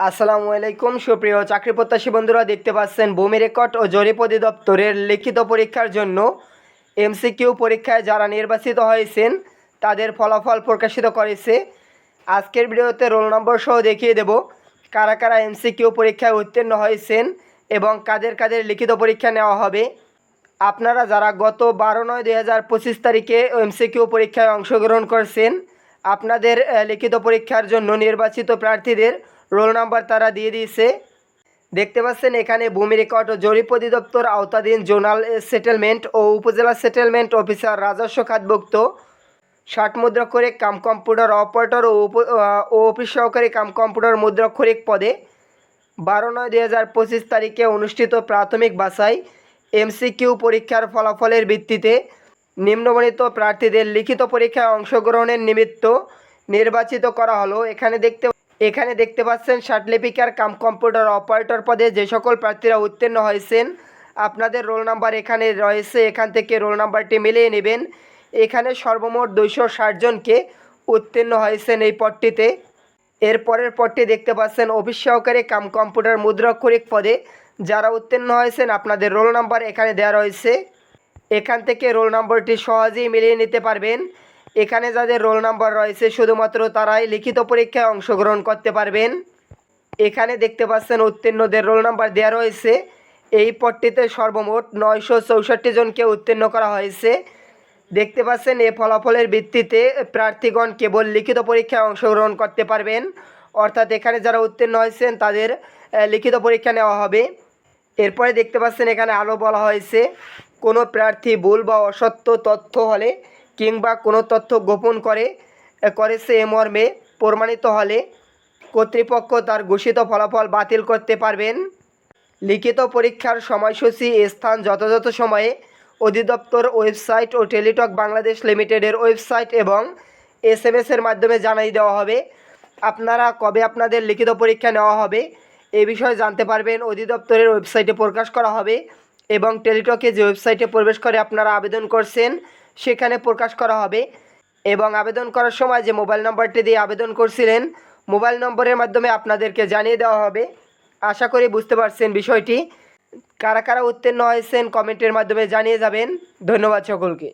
আসসালামু আলাইকুম, সুপ্রিয় চাকরি প্রত্যাশী বন্ধুরা, দেখতে পাচ্ছেন ভূমি রেকর্ড ও জরিপ অধিদপ্তরের লিখিত পরীক্ষার জন্য এমসিকিউ পরীক্ষায় যারা নির্বাচিত হয়েছেন, তাদের ফলাফল প্রকাশিত করেছে। আজকের ভিডিওতে রোল নম্বর সহ দেখিয়ে দেব কারা কারা এমসিকিউ পরীক্ষায় উত্তীর্ণ হয়েছেন এবং কাদের কাদের লিখিত পরীক্ষা নেওয়া হবে। আপনারা যারা গত বারো নয় দুই হাজার পঁচিশ তারিখে এমসিকিউ পরীক্ষায় অংশগ্রহণ করছেন, আপনাদের লিখিত পরীক্ষার জন্য নির্বাচিত প্রার্থীদের রোল নাম্বার তারা দিয়ে দিয়েছে। দেখতে পাচ্ছেন, এখানে ভূমি রেকর্ড ও জরিপ অধিদপ্তর আওতাধীন জোনাল সেটেলমেন্ট ও উপজেলা সেটেলমেন্ট অফিসার রাজস্ব খাতভুক্ত। ষাট মুদ্রাক্ষরিক কাম কম্পিউটার অপারেটর ও অফিস সহকারী কাম কম্পিউটার মুদ্রাক্ষরিক পদে বারো নয় দুই হাজার পঁচিশ তারিখে অনুষ্ঠিত প্রাথমিক বাছাই এমসিকিউ পরীক্ষার ফলাফলের ভিত্তিতে নিম্নবর্ণিত প্রার্থীদের লিখিত পরীক্ষায় অংশগ্রহণের নিমিত্ত নির্বাচিত করা হলো। এখানে দেখতে এখানে দেখতে পাচ্ছেন ষাটলিপিকার কাম কম্পিউটার অপারেটর পদে যে সকল প্রার্থীরা উত্তীর্ণ হয়েছেন, আপনাদের রোল নাম্বার এখানে রয়েছে। এখান থেকে রোল নাম্বারটি মিলিয়ে নেবেন। এখানে সর্বমোট দুইশো ষাট জনকে উত্তীর্ণ হয়েছেন এই পদটিতে। এরপরের পদটি দেখতে পাচ্ছেন অফিস সহকারী কাম কম্পিউটার মুদ্রাক্ষরিক পদে। যারা উত্তীর্ণ হয়েছেন, আপনাদের রোল নাম্বার এখানে দেওয়া রয়েছে। এখান থেকে রোল নম্বরটি সহজেই মিলিয়ে নিতে পারবেন। এখানে যাদের রোল নাম্বার রয়েছে, শুধুমাত্র তারাই লিখিত পরীক্ষায় অংশগ্রহণ করতে পারবেন। এখানে দেখতে পাচ্ছেন উত্তীর্ণদের রোল নাম্বার দেওয়া রয়েছে। এই পদটিতে সর্বমোট নয়শো চৌষট্টি জনকে উত্তীর্ণ করা হয়েছে। দেখতে পাচ্ছেন এ ফলাফলের ভিত্তিতে প্রার্থীগণ কেবল লিখিত পরীক্ষায় অংশগ্রহণ করতে পারবেন। অর্থাৎ এখানে যারা উত্তীর্ণ হয়েছেন, তাদের লিখিত পরীক্ষা নেওয়া হবে। এরপরে দেখতে পাচ্ছেন এখানে আলো বলা হয়েছে, কোনো প্রার্থী ভুল বা অসত্য তথ্য হলে কিংবা কোনো তথ্য গোপন করে করে সে মর্মে প্রমাণিত হলে কর্তৃপক্ষ তার ঘোষিত ফলাফল বাতিল করতে পারবেন। লিখিত পরীক্ষার সময়সূচি স্থান যথাযথ সময়ে অধিদপ্তর ওয়েবসাইট ও টেলিটক বাংলাদেশ লিমিটেডের ওয়েবসাইট এবং এস এম এসের মাধ্যমে জানাই দেওয়া হবে। আপনারা কবে আপনাদের লিখিত পরীক্ষা নেওয়া হবে এ বিষয়ে জানতে পারবেন। অধিদপ্তরের ওয়েবসাইটে প্রকাশ করা হবে এবং টেলিটকে যে ওয়েবসাইটে প্রবেশ করে আপনারা আবেদন করছেন সেখানে প্রকাশ করা হবে এবং আবেদন করার সময় যে মোবাইল নম্বরটি দিয়ে আবেদন করছিলেন, মোবাইল নম্বরের মাধ্যমে আপনাদেরকে জানিয়ে দেওয়া হবে। আশা করি বুঝতে পারছেন বিষয়টি। কারা কারা উত্তীর্ণ হয়েছেন কমেন্টের মাধ্যমে জানিয়ে যাবেন। ধন্যবাদ সকলকে।